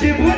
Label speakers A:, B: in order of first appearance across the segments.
A: Bate, bate.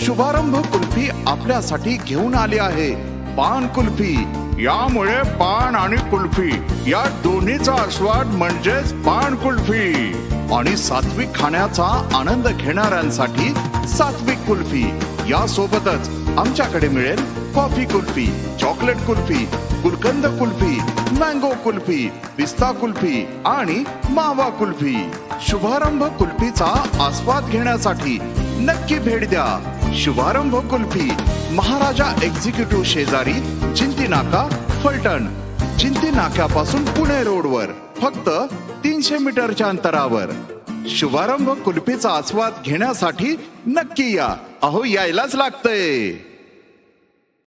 B: शुभारंभ कुल्फी आपल्यासाठी घेऊन आली आहे. पान कुल्फी. यामुळे पान आणि कुल्फी या दोन्हीचा आस्वाद म्हणजेच पान कुल्फी. आणि सात्विक खाण्याचा आनंद घेणाऱ्यांसाठी सात्विक कुल्फी. या सोबतच आमच्याकडे मिळेल coffee kulfi chocolate kulfi gulkand kulfi mango kulfi पिस्ता कुल्फी आणि मावा कुल्फी शुभारंभ कुल्फीचा आस्वाद घेण्यासाठी नक्की भेट द्या. शुभारंभ कुल्फी महाराजा एक्झिक्युटिव्ह शेजारी जिंती नाका फलटण. जिंती नाक्यापासून पुणे रोडवर फक्त तीनशे मीटरच्या अंतरावर. शुभारंभ कुल्फीचा आस्वाद घेण्यासाठी नक्की या. अहो यायलाच लागतंय.